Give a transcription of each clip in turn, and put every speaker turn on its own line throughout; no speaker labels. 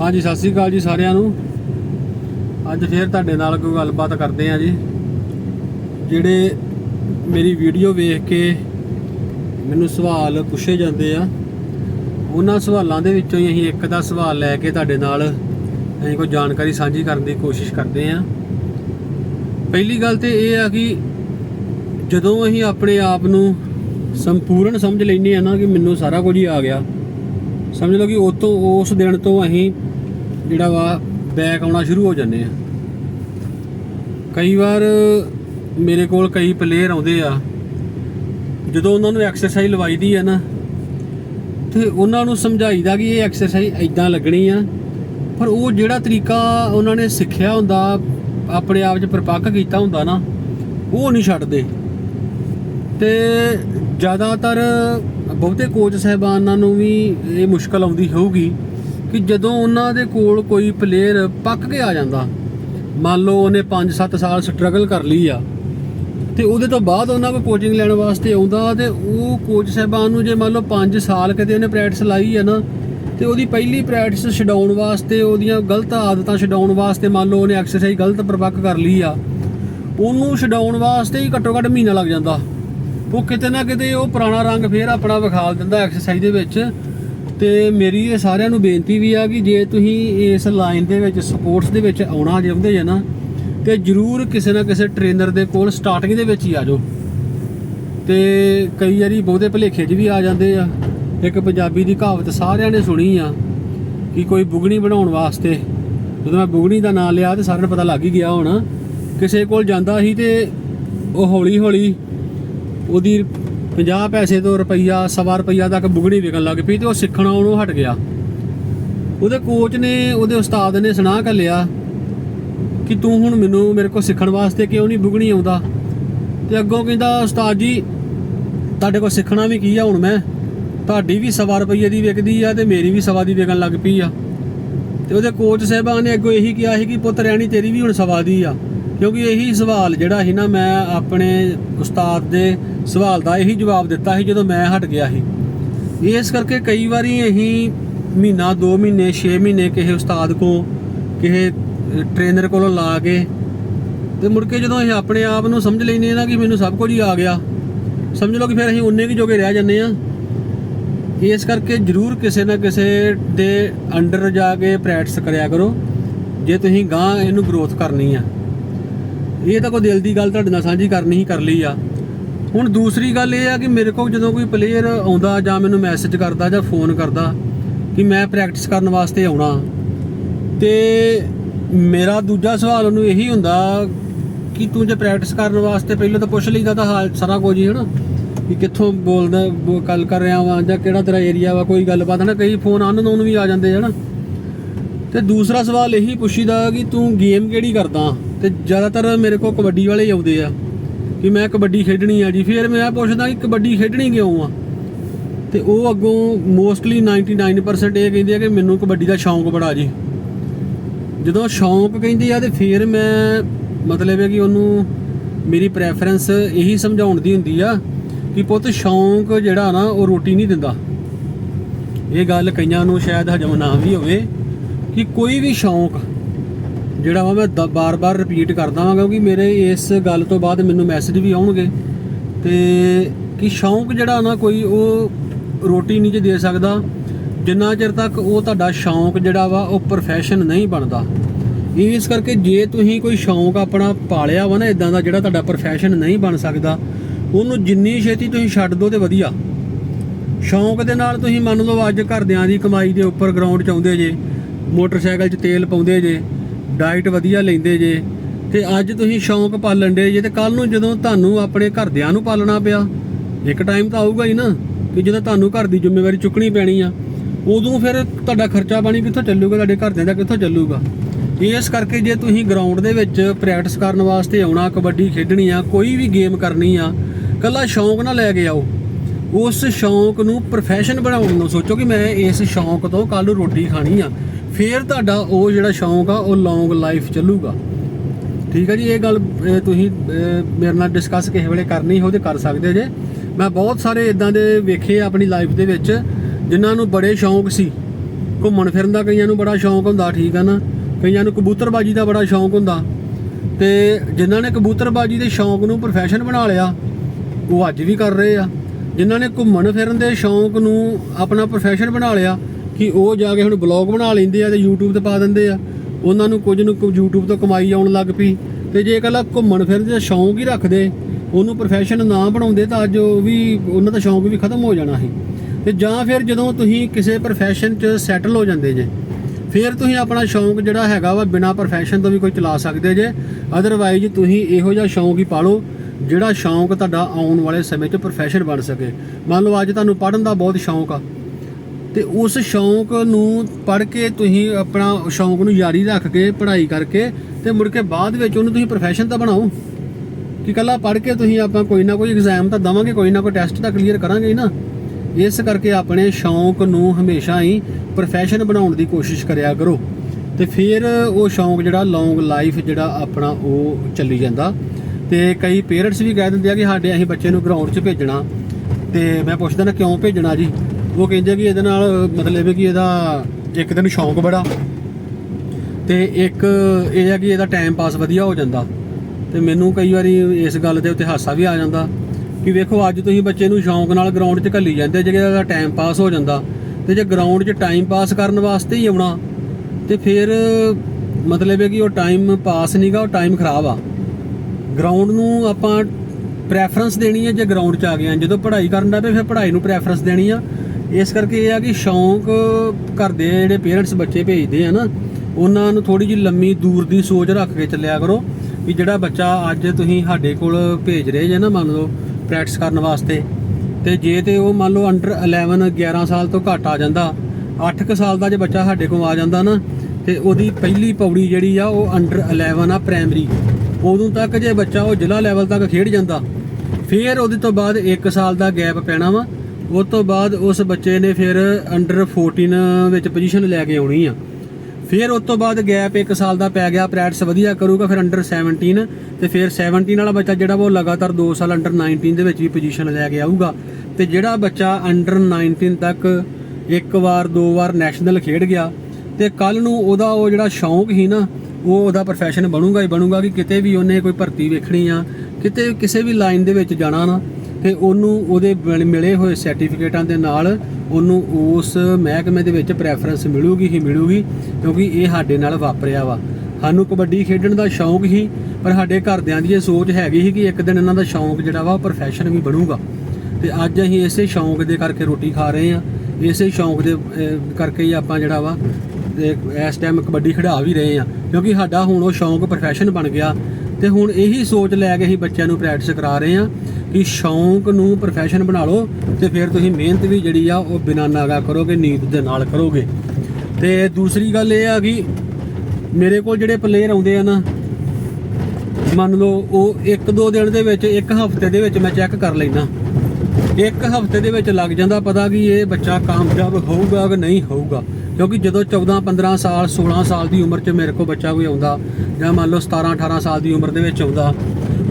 ਹਾਂਜੀ, ਸਤਿ ਸ੍ਰੀ ਅਕਾਲ ਜੀ ਸਾਰਿਆਂ ਨੂੰ। ਅੱਜ ਫੇਰ ਤੁਹਾਡੇ ਨਾਲ ਕੋਈ ਗੱਲਬਾਤ ਕਰਦੇ ਆਂ ਜੀ। ਜਿਹੜੇ ਮੇਰੀ ਵੀਡੀਓ ਵੇਖ ਕੇ ਮੈਨੂੰ ਸਵਾਲ ਪੁੱਛੇ ਜਾਂਦੇ ਆ, ਉਹਨਾਂ ਸਵਾਲਾਂ ਦੇ ਵਿੱਚੋਂ ਹੀ ਅਸੀਂ ਇੱਕ ਦਾ ਸਵਾਲ ਲੈ ਕੇ ਤੁਹਾਡੇ ਨਾਲ ਅਸੀਂ ਕੋਈ ਜਾਣਕਾਰੀ ਸਾਂਝੀ ਕਰਨ ਦੀ ਕੋਸ਼ਿਸ਼ ਕਰਦੇ ਆਂ ਪਹਿਲੀ ਗੱਲ ਤੇ ਇਹ ਆ ਕਿ ਜਦੋਂ ਅਸੀਂ ਆਪਣੇ ਆਪ ਨੂੰ ਸੰਪੂਰਨ ਸਮਝ ਲੈਂਦੇ ਆ ਨਾ ਕਿ ਮੈਨੂੰ ਸਾਰਾ ਕੁਝ ਹੀ ਆ ਗਿਆ, ਸਮਝ ਲਓ ਕਿ ਉਹ ਤੋਂ ਉਸ ਦਿਨ ਤੋਂ ਅਸੀਂ ਜਿਹੜਾ ਵਾ ਬੈਕ ਆਉਣਾ ਸ਼ੁਰੂ ਹੋ ਜਾਂਦੇ ਆ। ਕਈ ਵਾਰ ਮੇਰੇ ਕੋਲ ਕਈ ਪਲੇਅਰ ਆਉਂਦੇ ਆ, ਜਦੋਂ ਉਹਨਾਂ ਨੂੰ ਐਕਸਰਸਾਈਜ਼ ਲਵਾਈ ਦੀ ਆ ਨਾ, ਤੇ ਉਹਨਾਂ ਨੂੰ ਸਮਝਾਈਦਾ ਕਿ ਇਹ ਐਕਸਰਸਾਈਜ਼ ਇਦਾਂ ਲੱਗਣੀ ਆ, ਪਰ ਉਹ ਜਿਹੜਾ ਤਰੀਕਾ ਉਹਨਾਂ ਨੇ ਸਿੱਖਿਆ ਹੁੰਦਾ, ਆਪਣੇ ਆਪ 'ਚ ਪ੍ਰਪੱਕ ਕੀਤਾ ਹੁੰਦਾ ਨਾ, ਉਹ ਨਹੀਂ ਛੱਡਦੇ। ਤੇ ਜ਼ਿਆਦਾਤਰ ਬਹੁਤੇ ਕੋਚ ਸਹਿਬਾਨਾਂ ਨੂੰ ਵੀ ਇਹ ਮੁਸ਼ਕਲ ਆਉਂਦੀ ਹੋਊਗੀ ਕਿ ਜਦੋਂ ਉਹਨਾਂ ਦੇ ਕੋਲ ਕੋਈ ਪਲੇਅਰ ਪੱਕ ਕੇ ਆ ਜਾਂਦਾ, ਮੰਨ ਲਓ ਉਹਨੇ 5-7 ਸਾਲ ਸਟਰਗਲ ਕਰ ਲਈ ਆ, ਤੇ ਉਹਦੇ ਤੋਂ ਬਾਅਦ ਉਹਨਾਂ ਕੋਲ ਕੋਚਿੰਗ ਲੈਣ ਵਾਸਤੇ ਆਉਂਦਾ ਤੇ ਉਹ ਕੋਚ ਸਹਿਬਾਨ ਨੂੰ ਜੇ ਮੰਨ ਲਓ 5 ਸਾਲ ਕਿਤੇ ਉਹਨੇ ਪ੍ਰੈਕਟਿਸ ਲਾਈ ਹੈ ਨਾ, ਤੇ ਉਹਦੀ ਪਹਿਲੀ ਪ੍ਰੈਕਟਿਸ ਛਡਾਉਣ ਵਾਸਤੇ, ਉਹਦੀਆਂ ਗਲਤ ਆਦਤਾਂ ਛਡਾਉਣ ਵਾਸਤੇ ਮੰਨ ਲਓ ਉਹਨੇ ਐਕਸਰਸਾਈਜ਼ ਗਲਤ ਪ੍ਰਪੱਕ ਕਰ ਲਈ ਆ, ਉਹਨੂੰ ਛਡਾਉਣ ਵਾਸਤੇ ਹੀ ਘੱਟੋ ਘੱਟ ਮਹੀਨਾ ਲੱਗ ਜਾਂਦਾ। ਉਹ ਕਿਤੇ ਨਾ ਕਿਤੇ ਉਹ ਪੁਰਾਣਾ ਰੰਗ ਫੇਰ ਆਪਣਾ ਵਿਖਾਲ ਦਿੰਦਾ ਐਕਸਰਸਾਈਜ਼ ਦੇ ਵਿੱਚ ਤੇ ਮੇਰੀ ਇਹ ਸਾਰਿਆਂ ਨੂੰ ਬੇਨਤੀ ਵੀ ਆ ਕਿ ਜੇ ਤੁਸੀਂ ਇਸ ਲਾਈਨ ਦੇ ਵਿੱਚ ਸਪੋਰਟਸ ਦੇ ਵਿੱਚ ਆਉਣਾ ਚਾਹੁੰਦੇ ਜੇ ਨਾ, ਤੇ ਜਰੂਰ ਕਿਸੇ ਨਾ ਕਿਸੇ ਟ੍ਰੇਨਰ ਦੇ ਕੋਲ ਸਟਾਰਟਿੰਗ ਦੇ ਵਿੱਚ ਹੀ ਆ ਜਾਓ। ਤੇ ਕਈ ਵਾਰੀ ਬਹੁਤੇ ਭਲੇਖੇ 'ਚ ਵੀ ਆ ਜਾਂਦੇ ਆ। ਇੱਕ ਪੰਜਾਬੀ ਦੀ ਕਹਾਵਤ ਸਾਰਿਆਂ ਨੇ ਸੁਣੀ ਆ ਕਿ ਕੋਈ ਬੁਗਣੀ ਬਣਾਉਣ ਵਾਸਤੇ, ਜਦੋਂ ਮੈਂ ਬੁਗਣੀ ਦਾ ਨਾਮ ਲਿਆ ਤੇ ਸਾਰਿਆਂ ਨੂੰ ਪਤਾ ਲੱਗ ਹੀ ਗਿਆ ਹੁਣ, ਕਿਸੇ ਕੋਲ ਜਾਂਦਾ ਸੀ ਤੇ ਉਹ ਹੌਲੀ ਹੌਲੀ ਉਹਦੀ 50 ਪੈਸੇ ਤੋਂ ਰੁਪਈਆ, ਸਵਾ ਰੁਪਈਆ ਤੱਕ ਬੁਗਣੀ ਵਿਕਣ ਲੱਗ ਪਈ ਤੇ ਉਹ ਸਿੱਖਣਾ ਉਹਨੂੰ ਹਟ ਗਿਆ। ਉਹਦੇ ਕੋਚ ਨੇ, ਉਹਦੇ ਉਸਤਾਦ ਨੇ ਸੁਣਾ ਲਿਆ ਕਿ ਤੂੰ ਹੁਣ ਮੈਨੂੰ, ਮੇਰੇ ਕੋਲ ਸਿੱਖਣ ਵਾਸਤੇ ਕਿਉਂ ਨਹੀਂ ਬੁਗਣੀ ਆਉਂਦਾ? ਤੇ ਅੱਗੋਂ ਕਹਿੰਦਾ, ਉਸਤਾਦ ਜੀ, ਤੁਹਾਡੇ ਕੋਲ ਸਿੱਖਣਾ ਵੀ ਕੀ ਆ ਹੁਣ ਮੈਂ? ਤੁਹਾਡੀ ਵੀ ਸਵਾ ਰੁਪਈਏ ਦੀ ਵਿਕਦੀ ਆ ਤੇ ਮੇਰੀ ਵੀ ਸਵਾ ਦੀ ਵਿਕਣ ਲੱਗ ਪਈ ਆ। ਤੇ ਉਹਦੇ ਕੋਚ ਸਾਹਿਬਾਨ ਨੇ ਅੱਗੋਂ ਇਹੀ ਕਿਹਾ ਸੀ ਕਿ, ਪੁੱਤ ਰਹਿਣੀ ਤੇਰੀ ਵੀ ਹੁਣ ਸਵਾ ਦੀ ਆ। ਕਿਉਂਕਿ ਇਹੀ ਸਵਾਲ ਜਿਹੜਾ ਸੀ ਨਾ, ਮੈਂ ਆਪਣੇ ਉਸਤਾਦ ਦੇ ਸਵਾਲ ਦਾ ਇਹੀ ਜਵਾਬ ਦਿੱਤਾ ਸੀ ਜਦੋਂ ਮੈਂ ਹਟ ਗਿਆ ਸੀ। ਇਸ ਕਰਕੇ ਕਈ ਵਾਰੀ ਅਸੀਂ ਮਹੀਨਾ 2 ਮਹੀਨੇ 6 ਮਹੀਨੇ ਕਿਸੇ ਉਸਤਾਦ ਕੋ ਕਿਸੇ ਟ੍ਰੇਨਰ ਕੋਲੋਂ ਲਾ ਕੇ ਤੇ ਮੁੜ ਕੇ ਜਦੋਂ ਅਸੀਂ ਆਪਣੇ ਆਪ ਨੂੰ ਸਮਝ ਲੈਨੇ ਨਾ ਕਿ ਮੈਨੂੰ ਸਭ ਕੁਝ ਹੀ ਆ ਗਿਆ, ਸਮਝ ਲਓ ਕਿ ਫਿਰ ਅਸੀਂ ਉਨੇ ਕੁ ਜੋਗੇ ਰਹਿ ਜੰਨੇ ਆ ਇਸ ਕਰਕੇ ਜਰੂਰ ਕਿਸੇ ਨਾ ਕਿਸੇ ਦੇ ਅੰਡਰ ਜਾ ਕੇ ਪ੍ਰੈਕਟਿਸ ਕਰਿਆ ਕਰੋ, ਜੇ ਤੁਸੀਂ ਗਾਂ ਇਹਨੂੰ ਗਰੋਥ ਕਰਨੀ ਆ। ਇਹ ਤਾਂ ਕੋਈ ਦਿਲ ਦੀ ਗੱਲ ਤੁਹਾਡੇ ਨਾਲ ਸਾਂਝੀ ਕਰਨੀ ਹੀ ਕਰ ਲਈ ਆ। ਹੁਣ ਦੂਸਰੀ ਗੱਲ ਇਹ ਆ ਕਿ ਮੇਰੇ ਕੋਲ ਜਦੋਂ ਕੋਈ ਪਲੇਅਰ ਆਉਂਦਾ ਜਾਂ ਮੈਨੂੰ ਮੈਸੇਜ ਕਰਦਾ ਜਾਂ ਫੋਨ ਕਰਦਾ ਕਿ ਮੈਂ ਪ੍ਰੈਕਟਿਸ ਕਰਨ ਵਾਸਤੇ ਆਉਣਾ, ਤੇ ਮੇਰਾ ਦੂਜਾ ਸਵਾਲ ਉਹਨੂੰ ਇਹੀ ਹੁੰਦਾ ਕਿ ਤੂੰ ਜੇ ਪ੍ਰੈਕਟਿਸ ਕਰਨ ਵਾਸਤੇ ਪਹਿਲਾਂ ਤਾਂ ਪੁੱਛ ਲਈਦਾ ਤਾਂ ਹਾਲ ਸਾਰਾ ਕੁਝ ਹੀ, ਹਨਾ? ਕਿ ਕਿੱਥੋਂ ਬੋਲਦਾ, ਬੋ- ਗੱਲ ਕਰ ਰਿਹਾ ਵਾਂ ਜਾਂ ਕਿਹੜਾ ਤੇਰਾ ਏਰੀਆ ਵਾ, ਕੋਈ ਗੱਲਬਾਤ, ਹਨਾ? ਕਈ ਫੋਨ ਅਨਨੋਨ ਵੀ ਆ ਜਾਂਦੇ, ਹਨਾ? ਤੇ ਦੂਸਰਾ ਸਵਾਲ ਇਹੀ ਪੁੱਛੀਦਾ ਕਿ ਤੂੰ ਗੇਮ ਕਿਹੜੀ ਕਰਦਾ? ਤੇ ਜ਼ਿਆਦਾਤਰ ਮੇਰੇ ਕੋਲ ਕਬੱਡੀ ਵਾਲੇ ਹੀ ਆਉਂਦੇ ਆ। ਕਿ ਮੈਂ ਕਬੱਡੀ ਖੇਡਣੀ ਆ ਜੀ। ਫਿਰ ਮੈਂ ਪੁੱਛਦਾ ਕਿ ਕਬੱਡੀ ਖੇਡਣੀ ਕਿਉਂ ਆ? ਤੇ ਉਹ ਅੱਗੋਂ ਮੋਸਟਲੀ 99% ਇਹ ਕਹਿੰਦੇ ਆ ਕਿ ਮੈਨੂੰ ਕਬੱਡੀ ਦਾ ਸ਼ੌਂਕ ਬੜਾ ਜੀ। ਜਦੋਂ ਸ਼ੌਂਕ ਕਹਿੰਦੇ ਆ ਤੇ ਫਿਰ ਮੈਂ ਮਤਲਬ ਹੈ ਕਿ ਉਹਨੂੰ ਮੇਰੀ ਪ੍ਰੈਫਰੈਂਸ ਇਹੀ ਸਮਝਾਉਣ ਦੀ ਹੁੰਦੀ ਆ ਕਿ ਪੁੱਤ ਸ਼ੌਂਕ ਜਿਹੜਾ ਨਾ ਉਹ ਰੋਟੀ ਨਹੀਂ ਦਿੰਦਾ। ਇਹ ਗੱਲ ਕਈਆਂ ਨੂੰ ਸ਼ਾਇਦ ਹਜਮ ਨਾ ਵੀ ਹੋਵੇ ਕਿ ਕੋਈ ਵੀ ਸ਼ੌਂਕ ਜਿਹੜਾ ਵਾ ਮੈਂ ਬਾਰ-ਬਾਰ ਰਿਪੀਟ ਕਰਦਾ ਹਾਂ ਕਿਉਂਕਿ ਮੇਰੇ ਇਸ ਗੱਲ ਤੋਂ ਬਾਅਦ ਮੈਨੂੰ ਮੈਸੇਜ ਵੀ ਆਉਣਗੇ। ਤੇ ਕਿ ਸ਼ੌਂਕ ਜਿਹੜਾ ਨਾ ਕੋਈ ਉਹ ਰੋਟੀ ਨਹੀਂ ਜੇ ਦੇ ਸਕਦਾ, ਜਿੰਨਾ ਚਿਰ ਤੱਕ ਉਹ ਤੁਹਾਡਾ ਸ਼ੌਂਕ ਜਿਹੜਾ ਵਾ ਉਹ ਪ੍ਰੋਫੈਸ਼ਨ ਨਹੀਂ ਬਣਦਾ। ਇਸ ਕਰਕੇ ਜੇ ਤੁਸੀਂ ਕੋਈ ਸ਼ੌਂਕ ਆਪਣਾ ਪਾਲਿਆ ਵਾ ਨਾ ਇਦਾਂ ਦਾ ਜਿਹੜਾ ਤੁਹਾਡਾ ਪ੍ਰੋਫੈਸ਼ਨ ਨਹੀਂ ਬਣ ਸਕਦਾ, ਉਹਨੂੰ ਜਿੰਨੀ ਛੇਤੀ ਤੁਸੀਂ ਛੱਡ ਦੋ ਤੇ ਵਧੀਆ। ਸ਼ੌਂਕ ਦੇ ਨਾਲ ਤੁਸੀਂ ਮੰਨ ਲਓ ਅੱਜ ਘਰਦਿਆਂ ਦੀ ਕਮਾਈ ਦੇ ਉੱਪਰ ਗਰਾਊਂਡ 'ਚ ਆਉਂਦੇ ਜੇ, ਮੋਟਰਸਾਈਕਲ 'ਚ ਤੇਲ ਪਾਉਂਦੇ ਜੇ ਡਾਈਟ ਵਧੀਆ ਲੈਂਦੇ ਜੇ, ਤੇ ਅੱਜ ਤੁਸੀਂ ਸ਼ੌਂਕ ਪਾਲਣ ਦੇ ਜੇ ਤੇ ਕੱਲ ਨੂੰ ਜਦੋਂ ਤੁਹਾਨੂੰ ਆਪਣੇ ਘਰਦਿਆਂ ਨੂੰ ਪਾਲਣਾ ਪਿਆ, ਇੱਕ ਟਾਈਮ ਤਾਂ ਆਊਗਾ ਹੀ ਨਾ ਕਿ ਜਦੋਂ ਤੁਹਾਨੂੰ ਘਰ ਦੀ ਜ਼ਿੰਮੇਵਾਰੀ ਚੁੱਕਣੀ ਪੈਣੀ ਆ, ਉਦੋਂ ਫਿਰ ਤੁਹਾਡਾ ਖਰਚਾ ਪਾਣੀ ਕਿੱਥੋਂ ਚੱਲੂਗਾ, ਤੁਹਾਡੇ ਘਰਦਿਆਂ ਦਾ ਕਿੱਥੋਂ ਚੱਲੂਗਾ? ਇਸ ਕਰਕੇ ਜੇ ਤੁਸੀਂ ਗਰਾਊਂਡ ਦੇ ਵਿੱਚ ਪ੍ਰੈਕਟਿਸ ਕਰਨ ਵਾਸਤੇ ਆਉਣਾ, ਕਬੱਡੀ ਖੇਡਣੀ ਆ, ਕੋਈ ਵੀ ਗੇਮ ਕਰਨੀ ਆ, ਕੱਲਾ ਸ਼ੌਂਕ ਨਾ ਲੈ ਕੇ ਆਓ। ਉਸ ਸ਼ੌਂਕ ਨੂੰ ਪ੍ਰੋਫੈਸ਼ਨ ਬਣਾਉਣ ਨੂੰ ਸੋਚੋ ਕਿ ਮੈਂ ਇਸ ਸ਼ੌਂਕ ਤੋਂ ਕੱਲ ਰੋਟੀ ਖਾਣੀ ਆ। ਫਿਰ ਤੁਹਾਡਾ ਉਹ ਜਿਹੜਾ ਸ਼ੌਂਕ ਆ, ਉਹ ਲੌਂਗ ਲਾਈਫ ਚੱਲੂਗਾ। ਠੀਕ ਹੈ ਜੀ, ਇਹ ਗੱਲ ਤੁਸੀਂ ਮੇਰੇ ਨਾਲ ਡਿਸਕਸ ਕਿਸੇ ਵੇਲੇ ਕਰਨੀ ਹੋ ਤੇ ਕਰ ਸਕਦੇ ਜੇ। ਮੈਂ ਬਹੁਤ ਸਾਰੇ ਇਦਾਂ ਦੇ ਵੇਖੇ ਆ ਆਪਣੀ ਲਾਈਫ ਦੇ ਵਿੱਚ, ਜਿਨ੍ਹਾਂ ਨੂੰ ਬੜੇ ਸ਼ੌਂਕ ਸੀ। ਘੁੰਮਣ ਫਿਰਨ ਦਾ ਕਈਆਂ ਨੂੰ ਬੜਾ ਸ਼ੌਂਕ ਹੁੰਦਾ, ਠੀਕ ਆ ਨਾ? ਕਈਆਂ ਨੂੰ ਕਬੂਤਰਬਾਜੀ ਦਾ ਬੜਾ ਸ਼ੌਂਕ ਹੁੰਦਾ। ਤੇ ਜਿਨ੍ਹਾਂ ਨੇ ਕਬੂਤਰਬਾਜੀ ਦੇ ਸ਼ੌਂਕ ਨੂੰ ਪ੍ਰੋਫੈਸ਼ਨ ਬਣਾ ਲਿਆ, ਉਹ ਅੱਜ ਵੀ ਕਰ ਰਹੇ ਆ। ਜਿਨ੍ਹਾਂ ਨੇ ਘੁੰਮਣ ਫਿਰਨ ਦੇ ਸ਼ੌਂਕ ਨੂੰ ਆਪਣਾ ਪ੍ਰੋਫੈਸ਼ਨ ਬਣਾ ਲਿਆ ਕਿ ਉਹ ਜਾ ਕੇ ਹੁਣ ਬਲੌਗ ਬਣਾ ਲੈਂਦੇ ਆ ਤੇ YouTube ਤੇ ਪਾ ਦਿੰਦੇ ਆ। ਉਹਨਾਂ ਨੂੰ ਕੁਝ ਨੂੰ ਕੁਝ YouTube ਤੋਂ ਕਮਾਈ ਆਉਣ ਲੱਗ ਪਈ। ਤੇ ਜੇ ਇਕੱਲਾ ਘੁੰਮਣ ਫਿਰਨ ਦਾ ਸ਼ੌਂਕ ਹੀ ਰੱਖਦੇ, ਉਹਨੂੰ ਪ੍ਰੋਫੈਸ਼ਨ ਨਾ ਬਣਾਉਂਦੇ ਤਾਂ ਅੱਜ ਉਹ ਵੀ ਉਹਨਾਂ ਦਾ ਸ਼ੌਂਕ ਵੀ ਖਤਮ ਹੋ ਜਾਣਾ ਸੀ। ਤੇ ਜਾਂ ਫਿਰ ਜਦੋਂ ਤੁਸੀਂ ਕਿਸੇ ਪ੍ਰੋਫੈਸ਼ਨ 'ਚ ਸੈਟਲ ਹੋ ਜਾਂਦੇ ਜੇ, ਫਿਰ ਤੁਸੀਂ ਆਪਣਾ ਸ਼ੌਂਕ ਜਿਹੜਾ ਹੈਗਾ ਵਾ ਬਿਨਾ ਪ੍ਰੋਫੈਸ਼ਨ ਤੋਂ ਵੀ ਕੋਈ ਚਲਾ ਸਕਦੇ ਜੇ। ਅਦਰਵਾਈਜ਼ ਤੁਸੀਂ ਇਹੋ ਜਿਹਾ ਸ਼ੌਂਕ ਹੀ ਪਾਲੋ, ਜਿਹੜਾ ਸ਼ੌਂਕ ਤੁਹਾਡਾ ਆਉਣ ਵਾਲੇ ਸਮੇਂ 'ਚ ਪ੍ਰੋਫੈਸ਼ਨ ਬਣ ਸਕੇ। ਮੰਨ ਲਓ ਅੱਜ ਤੁਹਾਨੂੰ ਪੜ੍ਹਨ ਦਾ ਬਹੁਤ ਸ਼ੌਂਕ ਆ। ਤੇ ਉਸ ਸ਼ੌਂਕ ਨੂੰ ਪੜ੍ਹ ਕੇ ਤੁਸੀਂ ਆਪਣਾ ਸ਼ੌਂਕ ਨੂੰ ਜਾਰੀ ਰੱਖ ਕੇ ਪੜ੍ਹਾਈ ਕਰਕੇ ਤੇ ਮੁੜ ਕੇ ਬਾਅਦ ਵਿੱਚ ਉਹਨੂੰ ਤੁਸੀਂ ਪ੍ਰੋਫੈਸ਼ਨ ਤਾਂ ਬਣਾਓ। ਕਿ ਕੱਲਾ ਪੜ੍ਹ ਕੇ ਤੁਸੀਂ ਆਪਾਂ ਕੋਈ ਨਾ ਕੋਈ ਐਗਜ਼ਾਮ ਤਾਂ ਦਵਾਂਗੇ, ਕੋਈ ਨਾ ਕੋਈ ਟੈਸਟ ਤਾਂ ਕਲੀਅਰ ਕਰਾਂਗੇ ਨਾ। ਇਸ ਕਰਕੇ ਆਪਣੇ ਸ਼ੌਂਕ ਨੂੰ ਹਮੇਸ਼ਾ ਹੀ ਪ੍ਰੋਫੈਸ਼ਨ ਬਣਾਉਣ ਦੀ ਕੋਸ਼ਿਸ਼ ਕਰਿਆ ਕਰੋ। ਤੇ ਫਿਰ ਉਹ ਸ਼ੌਂਕ ਜਿਹੜਾ ਲੌਂਗ ਲਾਈਫ ਜਿਹੜਾ ਆਪਣਾ ਉਹ ਚੱਲੀ ਜਾਂਦਾ। ਤੇ ਕਈ ਪੇਰੈਂਟਸ ਵੀ ਕਹਿ ਦਿੰਦੇ ਆ ਕਿ ਸਾਡੇ ਅਸੀਂ ਬੱਚੇ ਨੂੰ ਗਰਾਊਂਡ 'ਚ ਭੇਜਣਾ। ਤੇ ਮੈਂ ਪੁੱਛਦਾ ਨਾ ਕਿਉਂ ਭੇਜਣਾ ਜੀ? ਉਹ ਕਹਿੰਦੇ ਕਿ ਇਹਦੇ ਨਾਲ ਮਤਲਬ ਹੈ ਕਿ ਇਹਦਾ ਇੱਕ ਤੈਨੂੰ ਸ਼ੌਂਕ ਬੜਾ ਤੇ ਇੱਕ ਇਹ ਹੈ ਕਿ ਇਹਦਾ ਟਾਈਮ ਪਾਸ ਵਧੀਆ ਹੋ ਜਾਂਦਾ ਤੇ ਮੈਨੂੰ ਕਈ ਵਾਰੀ ਇਸ ਗੱਲ ਦੇ ਉੱਤੇ ਹਾਸਾ ਵੀ ਆ ਜਾਂਦਾ ਕਿ ਵੇਖੋ ਅੱਜ ਤੁਸੀਂ ਬੱਚੇ ਨੂੰ ਸ਼ੌਂਕ ਨਾਲ ਗਰਾਊਂਡ 'ਚ ਘੱਲੀ ਜਾਂਦੇ ਜੇ ਇਹਦਾ ਟਾਈਮ ਪਾਸ ਹੋ ਜਾਂਦਾ ਤੇ ਜੇ ਗਰਾਊਂਡ 'ਚ ਟਾਈਮ ਪਾਸ ਕਰਨ ਵਾਸਤੇ ਹੀ ਆਉਣਾ ਤੇ ਫਿਰ ਮਤਲਬ ਹੈ ਕਿ ਉਹ ਟਾਈਮ ਪਾਸ ਨਹੀਂਗਾ ਉਹ ਟਾਈਮ ਖਰਾਬ ਆ। ਗਰਾਊਂਡ ਨੂੰ ਆਪਾਂ ਪ੍ਰੈਫਰੈਂਸ ਦੇਣੀ ਹੈ ਜੇ ਗਰਾਊਂਡ 'ਚ ਆ ਗਏ ਆ, ਜਦੋਂ ਪੜ੍ਹਾਈ ਕਰਨ ਦਾ ਤੇ ਫਿਰ ਪੜ੍ਹਾਈ ਨੂੰ ਪ੍ਰੈਫਰੈਂਸ ਦੇਣੀ ਆ। ਇਸ ਕਰਕੇ ਇਹ ਆ ਕਿ ਸ਼ੌਂਕ ਘਰ ਦੇ ਜਿਹੜੇ ਪੇਰੈਂਟਸ ਬੱਚੇ ਭੇਜਦੇ ਆ ਨਾ, ਉਹਨਾਂ ਨੂੰ ਥੋੜੀ ਜਿਹੀ ਲੰਮੀ ਦੂਰ ਦੀ ਸੋਚ ਰੱਖ ਕੇ ਚੱਲਿਆ ਕਰੋ ਵੀ ਜਿਹੜਾ ਬੱਚਾ ਅੱਜ ਤੁਸੀਂ ਸਾਡੇ ਕੋਲ ਭੇਜ ਰਹੇ ਜੇ ਨਾ, ਮੰਨ ਲਓ ਪ੍ਰੈਕਟਿਸ ਕਰਨ ਵਾਸਤੇ, ਤੇ ਜੇ ਤੇ ਉਹ ਮੰਨ ਲਓ ਅੰਡਰ 11 11 ਸਾਲ ਤੋਂ ਘੱਟ ਆ ਜਾਂਦਾ 8 ਕੁ ਸਾਲ ਦਾ ਜੇ ਬੱਚਾ ਸਾਡੇ ਕੋਲ ਆ ਜਾਂਦਾ ਨਾ, ਤੇ ਉਹਦੀ ਪਹਿਲੀ ਪੌੜੀ ਜਿਹੜੀ ਆ ਉਹ ਅੰਡਰ 11 ਆ ਪ੍ਰਾਇਮਰੀ ਉਦੋਂ ਤੱਕ ਜੇ ਬੱਚਾ ਉਹ ਜ਼ਿਲ੍ਹਾ ਲੈਵਲ ਤੱਕ ਖੇਡ ਜਾਂਦਾ, ਫਿਰ ਉਹਦੇ ਤੋਂ ਬਾਅਦ 1 ਸਾਲ ਦਾ ਗੈਪ ਪੈਣਾ ਵਾ ਉਸ ਤੋਂ ਬਾਅਦ ਉਸ ਬੱਚੇ ਨੇ ਫਿਰ ਅੰਡਰ 14 ਵਿੱਚ ਪੋਜੀਸ਼ਨ ਲੈ ਕੇ ਆਉਣੀ ਆ। ਫਿਰ ਉਸ ਤੋਂ ਬਾਅਦ ਗੈਪ 1 ਸਾਲ ਦਾ ਪੈ ਗਿਆ ਪ੍ਰੈਕਟਿਸ ਵਧੀਆ ਕਰੂਗਾ, ਫਿਰ ਅੰਡਰ 17 ਤੇ ਫਿਰ 17 ਵਾਲਾ ਬੱਚਾ ਜਿਹੜਾ ਵਾ ਉਹ ਲਗਾਤਾਰ 2 ਸਾਲ ਅੰਡਰ 19 ਦੇ ਵਿੱਚ ਵੀ ਪੋਜੀਸ਼ਨ ਲੈ ਕੇ ਆਊਗਾ। ਤੇ ਜਿਹੜਾ ਬੱਚਾ ਅੰਡਰ 19 ਤੱਕ ਇੱਕ ਵਾਰ, ਦੋ ਵਾਰ ਨੈਸ਼ਨਲ ਖੇਡ ਗਿਆ ਤੇ ਕੱਲ ਨੂੰ ਉਹਦਾ ਉਹ ਜਿਹੜਾ ਸ਼ੌਂਕ ਸੀ ਨਾ, ਉਹ ਉਹਦਾ ਪ੍ਰੋਫੈਸ਼ਨ ਬਣੂਗਾ ਹੀ ਬਣੂਗਾ ਕਿ ਕਿਤੇ ਵੀ ਉਹਨੇ ਕੋਈ ਭਰਤੀ ਵੇਖਣੀ ਆ, ਕਿਤੇ ਕਿਸੇ ਵੀ ਲਾਈਨ ਦੇ ਵਿੱਚ ਜਾਣਾ ਨਾ ਤੇ ਉਹਨੂੰ ਉਹਦੇ ਮਿਲ- ਮਿਲੇ ਹੋਏ ਸਰਟੀਫਿਕੇਟਾਂ ਦੇ ਨਾਲ ਉਹਨੂੰ ਉਸ ਮਹਿਕਮੇ ਦੇ ਵਿੱਚ ਪ੍ਰੈਫਰੈਂਸ ਮਿਲੂਗੀ ਹੀ ਮਿਲੂਗੀ, ਕਿਉਂਕਿ ਇਹ ਸਾਡੇ ਨਾਲ ਵਾਪਰਿਆ ਵਾ। ਸਾਨੂੰ ਕਬੱਡੀ ਖੇਡਣ ਦਾ ਸ਼ੌਂਕ ਹੀ, ਪਰ ਸਾਡੇ ਘਰਦਿਆਂ ਦੀ ਇਹ ਸੋਚ ਹੈਗੀ ਸੀ ਕਿ ਇੱਕ ਦਿਨ ਇਹਨਾਂ ਦਾ ਸ਼ੌਂਕ ਜਿਹੜਾ ਵਾ ਪ੍ਰੋਫੈਸ਼ਨ ਵੀ ਬਣੂਗਾ। ਤੇ ਅੱਜ ਅਸੀਂ ਇਸੇ ਸ਼ੌਂਕ ਦੇ ਕਰਕੇ ਰੋਟੀ ਖਾ ਰਹੇ ਆ ਇਸੇ ਸ਼ੌਂਕ ਦੇ ਕਰਕੇ ਹੀ ਆਪਾਂ ਜਿਹੜਾ ਵਾ ਇਸ ਟਾਈਮ ਕਬੱਡੀ ਖਿਡਾ ਵੀ ਰਹੇ ਆ ਕਿਉਂਕਿ ਸਾਡਾ ਹੁਣ ਉਹ ਸ਼ੌਂਕ ਪ੍ਰੋਫੈਸ਼ਨ ਬਣ ਗਿਆ। ਤੇ ਹੁਣ ਇਹੀ ਸੋਚ ਲੈ ਕੇ ਅਸੀਂ ਬੱਚਿਆਂ ਨੂੰ ਪ੍ਰੈਕਟਿਸ ਕਰਾ ਰਹੇ ਆ ਕਿ ਸ਼ੌਂਕ ਨੂੰ ਪ੍ਰੋਫੈਸ਼ਨ ਬਣਾ ਲਓ ਤੇ ਫਿਰ ਤੁਸੀਂ ਮਿਹਨਤ ਵੀ ਜਿਹੜੀ ਆ ਉਹ ਬਿਨਾਂ ਨਾਗਾ ਕਰੋਗੇ, ਨੀਂਦ ਦੇ ਨਾਲ ਕਰੋਗੇ। ਤੇ ਦੂਸਰੀ ਗੱਲ ਇਹ ਆ ਕਿ ਮੇਰੇ ਕੋਲ ਜਿਹੜੇ ਪਲੇਅਰ ਆਉਂਦੇ ਆ ਨਾ, ਮੰਨ ਲਓ ਉਹ ਇੱਕ ਦੋ ਦਿਨ ਦੇ ਵਿੱਚ, ਇੱਕ ਹਫ਼ਤੇ ਦੇ ਵਿੱਚ ਮੈਂ ਚੈੱਕ ਕਰ ਲੈਣਾ ਇੱਕ ਹਫ਼ਤੇ ਦੇ ਵਿੱਚ ਲੱਗ ਜਾਂਦਾ ਪਤਾ ਕਿ ਇਹ ਬੱਚਾ ਕਾਮਯਾਬ ਹੋਊਗਾ ਕਿ ਨਹੀਂ ਹੋਊਗਾ। ਕਿਉਂਕਿ ਜਦੋਂ 14 15 ਸਾਲ 16 ਸਾਲ ਦੀ ਉਮਰ 'ਚ ਮੇਰੇ ਕੋਲ ਬੱਚਾ ਕੋਈ ਆਉਂਦਾ ਜਾਂ ਮੰਨ ਲਓ 17 18 ਸਾਲ ਦੀ ਉਮਰ ਦੇ ਵਿੱਚ ਆਉਂਦਾ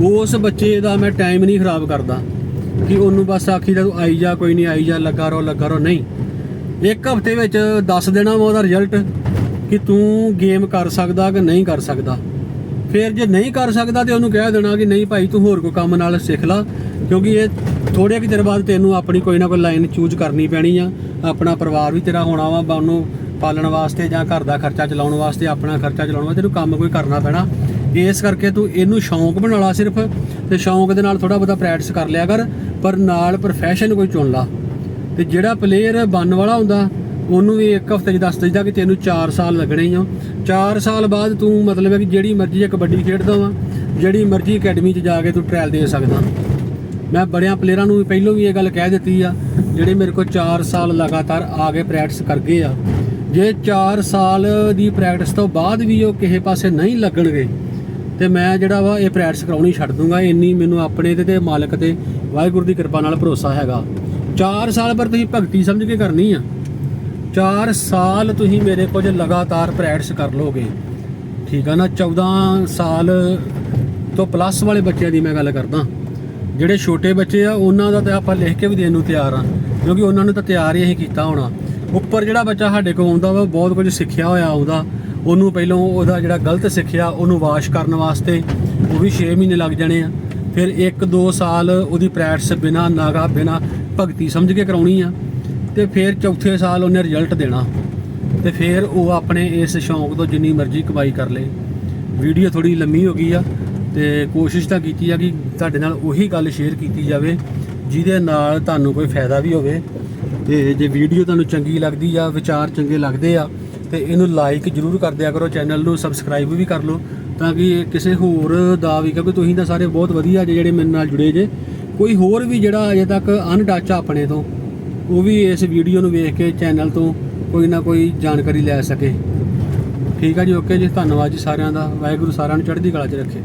ਉਸ ਬੱਚੇ ਦਾ ਮੈਂ ਟਾਈਮ ਨਹੀਂ ਖਰਾਬ ਕਰਦਾ ਕਿ ਉਹਨੂੰ ਬਸ ਆਖੀ ਦਾ ਤੂੰ ਆਈ ਜਾ, ਕੋਈ ਨਹੀਂ ਆਈ ਜਾ, ਲੱਗਾ ਰੋ ਲੱਗਾ ਰੋ ਨਹੀਂ। ਇੱਕ ਹਫ਼ਤੇ ਵਿੱਚ ਦੱਸ ਦੇਣਾ ਵਾ ਉਹਦਾ ਰਿਜ਼ਲਟ ਕਿ ਤੂੰ ਗੇਮ ਕਰ ਸਕਦਾ ਕਿ ਨਹੀਂ ਕਰ ਸਕਦਾ। ਫਿਰ ਜੇ ਨਹੀਂ ਕਰ ਸਕਦਾ ਤੇ ਉਹਨੂੰ ਕਹਿ ਦੇਣਾ ਕਿ ਨਹੀਂ ਭਾਈ, ਤੂੰ ਹੋਰ ਕੋਈ ਕੰਮ ਨਾਲ ਸਿੱਖ ਲੈ, ਕਿਉਂਕਿ ਇਹ ਥੋੜੇ ਕਿ ਦਿਨ ਬਾਅਦ ਤੈਨੂੰ ਆਪਣੀ ਕੋਈ ਨਾ ਕੋਈ ਲਾਈਨ ਚੂਜ਼ ਕਰਨੀ ਪੈਣੀ ਆ। ਆਪਣਾ ਪਰਿਵਾਰ ਵੀ ਤੇਰਾ ਹੋਣਾ ਵਾ, ਉਹਨੂੰ ਪਾਲਣ ਵਾਸਤੇ ਜਾਂ ਘਰ ਦਾ ਖਰਚਾ ਚਲਾਉਣ ਵਾਸਤੇ, ਆਪਣਾ ਖਰਚਾ ਚਲਾਉਣ ਵਾਸਤੇ ਤੈਨੂੰ ਕੰਮ ਕੋਈ ਕਰਨਾ ਪੈਣਾ। ਇਸ ਕਰਕੇ ਤੂੰ ਇਹਨੂੰ ਸ਼ੌਂਕ ਬਣਾ ਲਾ ਸਿਰਫ ਤੇ ਸ਼ੌਂਕ ਦੇ ਨਾਲ ਥੋੜਾ ਬਹੁਤਾ ਪ੍ਰੈਕਟਿਸ ਕਰ ਲਿਆ ਕਰ, ਪਰ ਨਾਲ ਪ੍ਰੋਫੈਸ਼ਨ ਕੋਈ ਚੁਣ ਲਾ। ਤੇ ਜਿਹੜਾ ਪਲੇਅਰ ਬਣਨ ਵਾਲਾ ਹੁੰਦਾ, ਉਹਨੂੰ ਵੀ ਇੱਕ ਹਫ਼ਤੇ 'ਚ ਦੱਸ ਦਈਦਾ ਕਿ ਤੈਨੂੰ 4 ਸਾਲ ਲੱਗਣੇ ਹੀ ਆ। 4 ਸਾਲ ਬਾਅਦ ਤੂੰ ਮਤਲਬ ਹੈ ਕਿ ਜਿਹੜੀ ਮਰਜ਼ੀ ਇਹ ਕਬੱਡੀ ਖੇਡਦਾ ਵਾ, ਜਿਹੜੀ ਮਰਜ਼ੀ ਅਕੈਡਮੀ 'ਚ ਜਾ ਕੇ ਤੂੰ ਟ੍ਰਾਇਲ ਦੇ ਸਕਦਾ। ਮੈਂ ਬੜਿਆਂ ਪਲੇਅਰਾਂ ਨੂੰ ਵੀ ਪਹਿਲਾਂ ਵੀ ਇਹ ਗੱਲ ਕਹਿ ਦਿੱਤੀ ਆ, ਜਿਹੜੇ ਮੇਰੇ ਕੋਲ 4 ਸਾਲ ਲਗਾਤਾਰ ਆ ਕੇ ਪ੍ਰੈਕਟਿਸ ਕਰ ਗਏ ਆ। ਜੇ 4 ਸਾਲ ਦੀ ਪ੍ਰੈਕਟਿਸ ਤੋਂ ਬਾਅਦ ਵੀ ਉਹ ਕਿਸੇ ਪਾਸੇ ਨਹੀਂ ਲੱਗਣਗੇ ਤੇ ਮੈਂ ਜਿਹੜਾ ਵਾ ਇਹ ਪ੍ਰੈਕਟਿਸ ਕਰਾਉਣੀ ਛੱਡ ਦੂੰਗਾ। ਇੰਨੀ ਮੈਨੂੰ ਆਪਣੇ ਤੇ ਤੇ ਮਾਲਕ ਤੇ ਵਾਹਿਗੁਰੂ ਦੀ ਕਿਰਪਾ ਨਾਲ ਭਰੋਸਾ ਹੈਗਾ। 4 ਸਾਲ ਪਰ ਤੁਸੀਂ ਭਗਤੀ ਸਮਝ ਕੇ ਕਰਨੀ ਆ। 4 ਸਾਲ ਤੁਸੀਂ ਮੇਰੇ ਕੋਲ ਲਗਾਤਾਰ ਪ੍ਰੈਕਟਿਸ ਕਰ ਲੋਗੇ। ਠੀਕ ਆ ਨਾ? 14 ਸਾਲ ਤੋਂ ਪਲੱਸ ਵਾਲੇ ਬੱਚਿਆਂ ਦੀ ਮੈਂ ਗੱਲ ਕਰਦਾ। ਜਿਹੜੇ ਛੋਟੇ ਬੱਚੇ ਆ, ਉਹਨਾਂ ਦਾ ਤਾਂ ਆਪਾਂ ਲਿਖ ਕੇ ਵੀ ਦੇਣ ਨੂੰ ਤਿਆਰ ਆ। ਕਿਉਂਕਿ ਉਹਨਾਂ ਨੂੰ ਤਾਂ ਤਿਆਰ ਹੀ ਅਸੀਂ ਕੀਤਾ ਹੋਣਾ। ਉੱਪਰ ਜਿਹੜਾ ਬੱਚਾ ਸਾਡੇ ਕੋਲ ਆਉਂਦਾ ਵਾ, ਬਹੁਤ ਕੁਝ ਸਿੱਖਿਆ ਹੋਇਆ ਆਉਂਦਾ। ਉਹਨੂੰ ਪਹਿਲਾਂ ਉਹਦਾ ਜਿਹੜਾ ਗਲਤ ਸਿੱਖਿਆ ਉਹਨੂੰ ਵਾਸ਼ ਕਰਨ ਵਾਸਤੇ ਉਹ ਵੀ 6 ਮਹੀਨੇ ਲੱਗ ਜਾਣੇ ਆ। ਫਿਰ 1-2 ਸਾਲ ਉਹਦੀ ਪ੍ਰੈਕਟਿਸ ਬਿਨਾ, ਨਾਗਾ ਬਿਨਾ ਭਗਤੀ ਸਮਝ ਕੇ ਕਰਾਉਣੀ ਆ ਤੇ ਫਿਰ ਚੌਥੇ ਸਾਲ ਉਹਨੇ ਰਿਜ਼ਲਟ ਦੇਣਾ। ਤੇ ਫਿਰ ਉਹ ਆਪਣੇ ਇਸ ਸ਼ੌਂਕ ਤੋਂ ਜਿੰਨੀ ਮਰਜ਼ੀ ਕਮਾਈ ਕਰ ਲੇ। ਵੀਡੀਓ ਥੋੜੀ ਲੰਮੀ ਹੋ ਗਈ ਆ ਤੇ ਕੋਸ਼ਿਸ਼ ਤਾਂ ਕੀਤੀ ਆ ਕਿ ਤੁਹਾਡੇ ਨਾਲ ਉਹੀ ਗੱਲ ਸ਼ੇਅਰ ਕੀਤੀ ਜਾਵੇ, ਜਿਹਦੇ ਨਾਲ ਤੁਹਾਨੂੰ ਕੋਈ ਫਾਇਦਾ ਵੀ ਹੋਵੇ। ਤੇ ਜੇ ਵੀਡੀਓ ਤੁਹਾਨੂੰ ਚੰਗੀ ਲੱਗਦੀ ਆ, ਵਿਚਾਰ ਚੰਗੇ ਲੱਗਦੇ ਆ ਤੇ ਇਹਨੂੰ ਲਾਈਕ ਜਰੂਰ ਕਰ ਦਿਆ ਕਰੋ ਚੈਨਲ ਨੂੰ ਸਬਸਕ੍ਰਾਈਬ ਵੀ ਕਰ ਲਓ, ਤਾਂ ਕਿ ਇਹ ਕਿਸੇ ਹੋਰ ਦਾ ਵੀ, ਕਿਉਂਕਿ ਤੁਸੀਂ ਤਾਂ ਸਾਰੇ ਬਹੁਤ ਵਧੀਆ ਜੇ ਜਿਹੜੇ ਮੇਰੇ ਨਾਲ ਜੁੜੇ ਜੇ। ਕੋਈ ਹੋਰ ਵੀ ਜਿਹੜਾ ਅਜੇ ਤੱਕ ਅਨਟੱਚ ਆ ਆਪਣੇ ਤੋਂ, ਉਹ ਵੀ ਇਸ ਵੀਡੀਓ ਨੂੰ ਵੇਖ ਕੇ ਚੈਨਲ ਤੋਂ ਕੋਈ ਨਾ ਕੋਈ ਜਾਣਕਾਰੀ ਲੈ ਸਕੇ। ਠੀਕ ਆ ਜੀ ਓਕੇ ਜੀ, ਧੰਨਵਾਦ ਜੀ ਸਾਰਿਆਂ ਦਾ। ਵਾਹਿਗੁਰੂ ਸਾਰਿਆਂ ਨੂੰ ਚੜ੍ਹਦੀ ਕਲਾ 'ਚ ਰੱਖੇ।